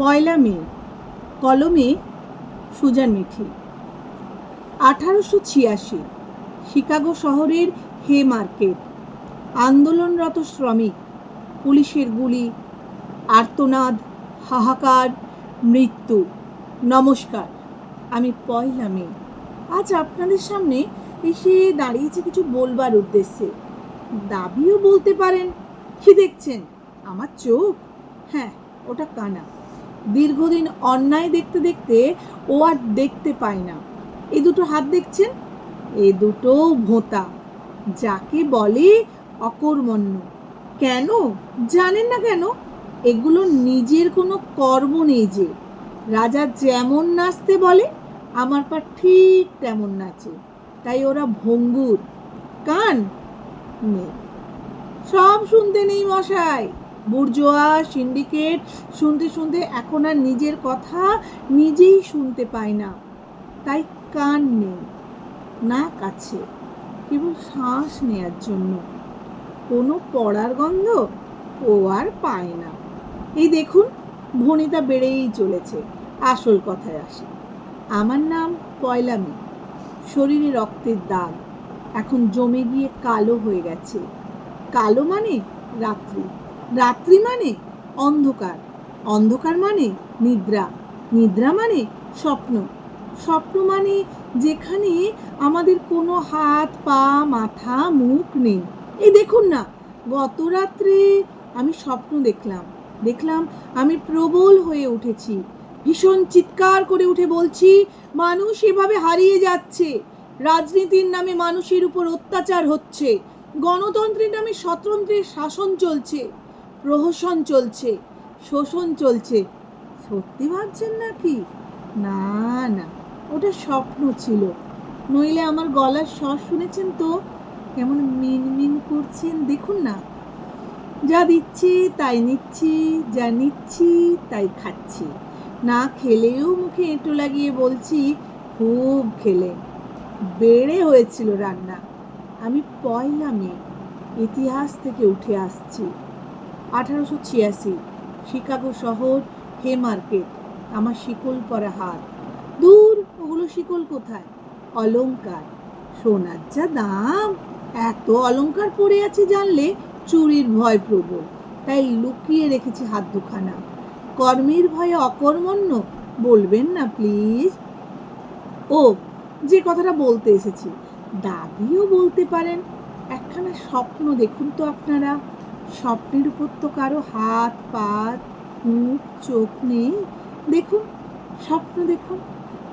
পয়লা মে, কলমে সুজান মিঠি। আঠারোশো ছিয়াশি, শিকাগো শহরের হে মার্কেট, আন্দোলনরত শ্রমিক, পুলিশের গুলি, আর্তনাদ, হাহাকার, মৃত্যু, নমস্কার। আমি পয়লা মে। আজ আপনাদের সামনে এসে দাঁড়িয়েছে কিছু বলবার উদ্দেশ্যে। দাবিও বলতে পারেন। কি দেখছেন? আমার চোখ? হ্যাঁ ওটা কানা। দীর্ঘদিন অন্যায় দেখতে দেখতে ও আর দেখতে পায় না। এই দুটো হাত দেখছেন? এ দুটো ভোঁতা। যাকে বলে অকর্মণ্য। কেন? জানেন না কেন? এগুলো নিজের কোনো কর্ম নেই যে। রাজা যেমন নাচতে বলে, আমার পা ঠিক তেমন নাচে। তাই ওরা ভঙ্গুর। কান? নেই। সব শুনতে নেই মশাই। বুর্জোয়া, সিন্ডিকেট, শুনতে শুনতে এখন আর নিজের কথা নিজেই শুনতে পায় না। তাই কান নেই, নাক আছে, কেবল শ্বাস নেয়ার জন্য। কোনো পড়ার গন্ধ ও আর পায় না। এই দেখুন, ভনিতা বেড়েই চলেছে। আসল কথায় আসে। আমার নাম পয়লা মে। শরীরে রক্তের দাগ। এখন জমে গিয়ে কালো হয়ে গেছে। কালো মানে রাত্রি। রাত্রি মানে অন্ধকার। অন্ধকার মানে নিদ্রা। নিদ্রা মানে স্বপ্ন। স্বপ্ন মানে যেখানে আমাদের কোনো হাত, পা, মাথা, মুখ নেই। এই দেখুন না, গত রাত্রে আমি স্বপ্ন দেখলাম। দেখলাম আমি প্রবল হয়ে উঠেছি। ভীষণ চিৎকার করে উঠে বলছি, মানুষ এভাবে হারিয়ে যাচ্ছে। রাজনীতির নামে মানুষের উপর অত্যাচার হচ্ছে। গণতন্ত্রের নামে স্বতন্ত্রের শাসন চলছে। প্রহসন চলছে, শোষণ চলছে। সত্যি ভাবছেন নাকি? না না, ওটা স্বপ্ন ছিল। নইলে আমার গলার স্বর শুনেছেন তো? কেমন মিনমিন করছেন, দেখুন না। যা দিচ্ছি তাই নিচ্ছি, যা নিচ্ছি তাই খাচ্ছি। না খেলেও মুখে এঁটো লাগিয়ে বলছি, খুব খেলে। বেড়ে হয়েছিল রান্না। আমি পয়লা মে, ইতিহাস থেকে উঠে আসছি। আঠারোশো ছিয়াশি, শিকাগো শহর হে মার্কেট, আমার শিকল পরা হাত দূর, ওগুলো শিকল কোথায়? অলংকার। সোনার যা দাম, এত অলংকার পড়ে আছে জানলে চুরির ভয় প্রবল। তাই লুকিয়ে রেখেছি হাত দুখানা কর্মের ভয়ে অকর্মণ্য, বলবেন না প্লিজ। ও, যে কথাটা বলতে এসেছি, দাবিও বলতে পারেন। একখানা স্বপ্ন দেখুন তো আপনারা। স্বপ্নের উপর তো কারও হাত, পা, মুখ, চোখ নেই। দেখুন, স্বপ্ন দেখুন,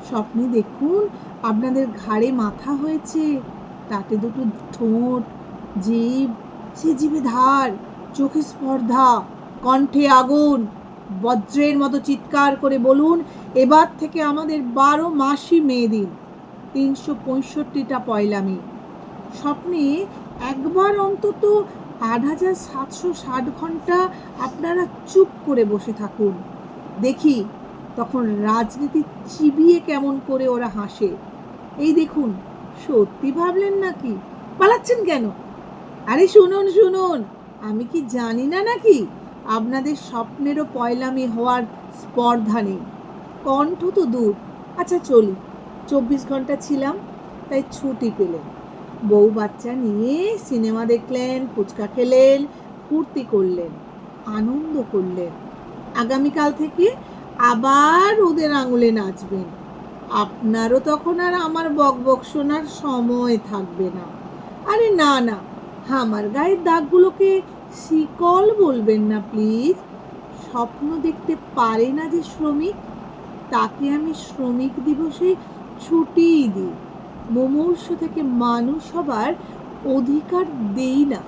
স্বপ্নে দেখুন, আপনাদের ঘাড়ে মাথা হয়েছে, তাতে দুটো ঠোঁট, জিভ, সে জিভে ধার, চোখে স্পর্ধা, কণ্ঠে আগুন, বজ্রের মতো চিৎকার করে বলুন, এবার থেকে আমাদের বারো মাসই মে দিন, তিনশো পঁয়ষট্টিটা পয়লা স্বপ্নে একবার অন্তত আট হাজার সাতশো ষাট ঘণ্টা আপনারা চুপ করে বসে থাকুন। দেখি তখন রাজনীতি চিবিয়ে কেমন করে ওরা হাসে। এই দেখুন, সত্যি ভাবলেন নাকি? পালাচ্ছেন কেন? আরে শুনুন শুনুন, আমি কি জানি না নাকি? আপনাদের স্বপ্নেরও পয়লামি হওয়ার স্পর্ধা নেই। কণ্ঠ তো দূর। আচ্ছা চলি। চব্বিশ ঘণ্টা ছিলাম, তাই ছুটি পেলেন। বউ বাচ্চা নিয়ে সিনেমা দেখলেন, ফুচকা খেলেন, ফুর্তি করলেন, আনন্দ করলেন। আগামীকাল থেকে আবার ওদের আঙুলে নাচবেন। আপনারও তখন আর আমার বকবক শোনার সময় থাকবে না। আরে না না, আমার গায়ের দাগগুলোকে শিকল বলবেন না, প্লিজ। স্বপ্ন দেখতে পারে না যে শ্রমিক, তাকে আমি শ্রমিক দিবসে ছুটিই দিই। মুমূর্ষ থেকে মানুষ হবার অধিকার দেই না।